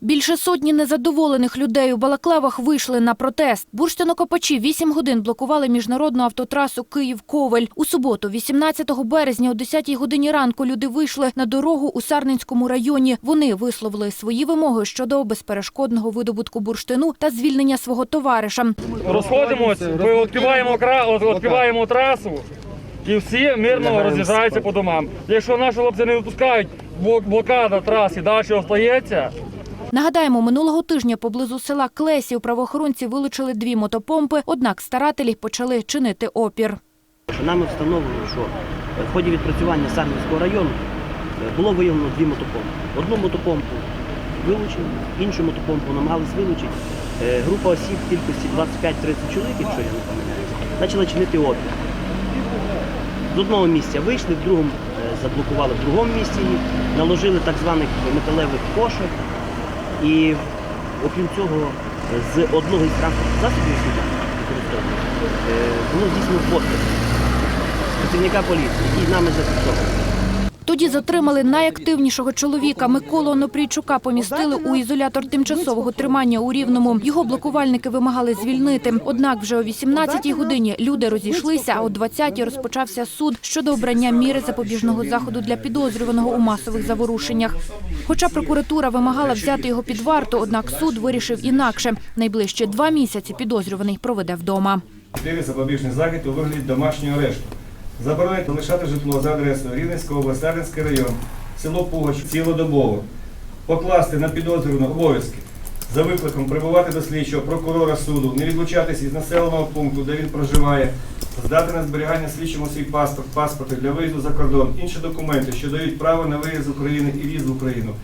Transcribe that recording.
Більше сотні незадоволених людей у Балаклавах вийшли на протест. Бурштинокопачі 8 годин блокували міжнародну автотрасу Київ-Ковель. У суботу, 18 березня, о 10 годині ранку, люди вийшли на дорогу у Сарненському районі. Вони висловили свої вимоги щодо безперешкодного видобутку бурштину та звільнення свого товариша. Розходимось, ми відкриваємо трасу і всі мирно роз'їжджаються по домам. Якщо наші хлопці не випускають, блокада траси далі остається. Нагадаємо, минулого тижня поблизу села Клесів правоохоронці вилучили дві мотопомпи, однак старателі почали чинити опір. Нами встановлено, що в ході відпрацювання Сарненського району е, було виявлено дві мотопомпи. Одну мотопомпу вилучили, іншу мотопомпу намагались вилучити. Е, Група осіб в кількості 25-30 чоловік, якщо я не помиляюся, почала чинити опір. З одного місця вийшли, в другому е, заблокували в другому місці наложили так званих металевих кошик. І окрім цього, з одного із транспортних засобів, які там використовують, е, було здійснено постріл працівника поліції, який нами зафіксований. Тоді затримали найактивнішого чоловіка Миколу Онопрійчука. Помістили у ізолятор тимчасового тримання у Рівному. Його блокувальники вимагали звільнити. Однак вже о 18-й годині люди розійшлися, а о 20-й розпочався суд щодо обрання міри запобіжного заходу для підозрюваного у масових заворушеннях. Хоча прокуратура вимагала взяти його під варту, однак суд вирішив інакше. Найближчі два місяці підозрюваний проведе вдома. Запобіжний захід у вигляді домашнього арешту. Заборонити лишати житло за адресою Рівненська область, район, село Пугач цілодобово. Покласти на підозрюваного обов'язки за викликом прибувати до слідчого прокурора суду, не відлучатись із населеного пункту, де він проживає, здати на зберігання слідчому свій паспорт, паспорти для виїзду за кордон, інші документи, що дають право на виїзд з України і в'їзд в Україну,